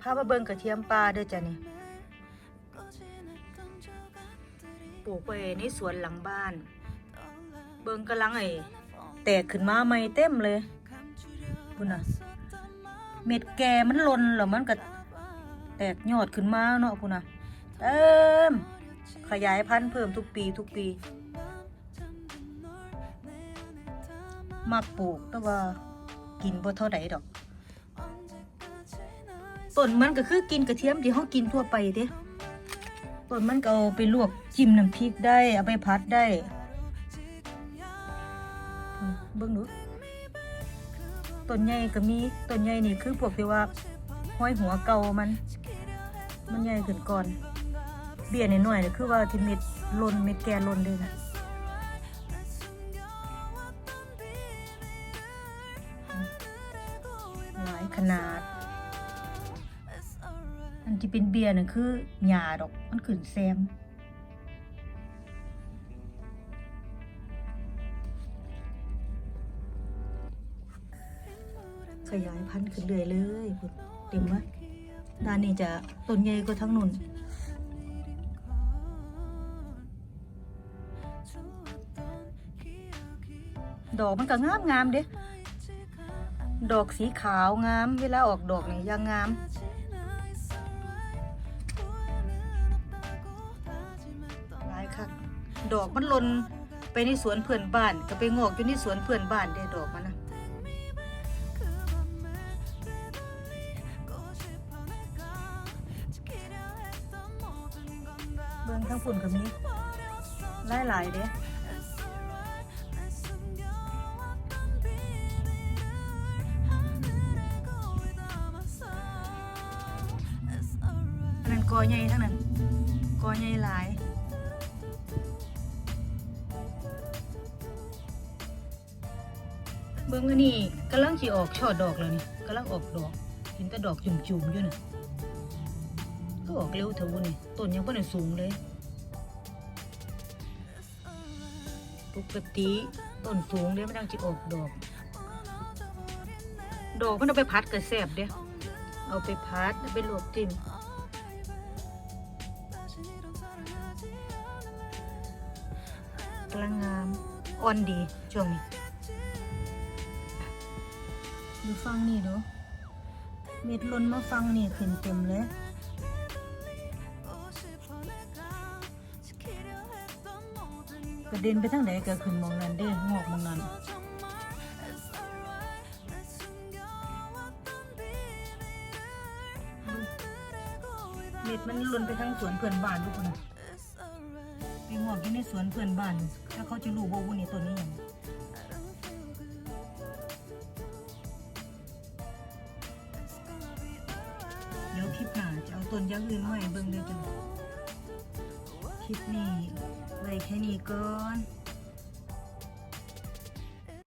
พามาเบิ่งกระเทียมปลาเด้อจ้ะนี่ปลูกไว้ในสวนหลังบ้าน เบิ่งกำลังไอ้แตกขึ้นมาใหม่เต็มเลยพุ่นน่ะ เม็ดแก่มันหล่นแล้วมันก็แตกยอดขึ้นมาเนาะพุ่นน่ะเต็มขยายพันธุ์เพิ่มทุกปีทุกปีมักปลูกแต่ว่ากินบ่เท่าใดดอก ต้นมันก็คือกินกระเทียมที่เฮากินทั่วไปเด้ต้นมันก็เอาไปลวกจิ้มน้ำพริกได้ เอาไปผัดได้ เบิ่งดูต้นใหญ่ก็มีต้นใหญ่นี่คือพวกที่ว่าห้อยหัวเก่ามัน มันใหญ่ขึ้นก่อน เบี้ยน้อยๆนี่คือว่าที่เม็ดลนเม็ดแก่ลนเด้นะหลายขนาด ที่เป็นเบียร์น่ะคือหญ้าดอกมันขึ้นแซมขยายพันธุ์ขึ้นเรื่อยเลยเต็มวะด้านนี้จะต้นใหญ่กว่าทั้งนุ่นดอกมันก็งามงามเด้ดอกสีขาวงาม เวลาออกดอกนี่ยังงาม ดอกมันหล่นไปในสวนเพื่อนบ้าน ก็ไปงอกอยู่ในสวนเพื่อนบ้านได้ดอกมันนะเบิ่งทั้งฝุ่นก็มีหลายหลายเด้อันนั้นกอใหญ่ทั้งนั้นกอใหญ่หลาย เบิ่งอันนี่กำลังสิออกช่อดอกแล้วนี่กำลังออกดอก เห็นแต่ดอกจุ่มๆอยู่น่ะก็ออกเร็วเถอะวุนี่ต้นยังบ่ได้สูงเลยปกติต้นสูงเด้มันจังสิออกดอก ดอกมันเอาไปพัดก็แซ่บเด้เอาไปพัดเอาไปลวกจิ้มกำลังงามอ่อนดีช่วงนี้ ดูฟังนี่ดู เม็ดล้นมาฟังนี่ขึ้นเต็มเลยกระเด็นไปทางไหนก็ขึ้นมองนั้นเด้งอกมองนั้นเม็ดมันล้นไปทางสวนเพื่อนบ้านทุกคนไปงอกอยู่ในสวนเพื่อนบ้าน ถ้าเขาจะรู้ว่าวุ้นนี่ตัวนี้หยัง ต้นยังอื่นใหม่เบิ่งเลยจ้ะคลิปนี้ไว้แค่นี้ก่อน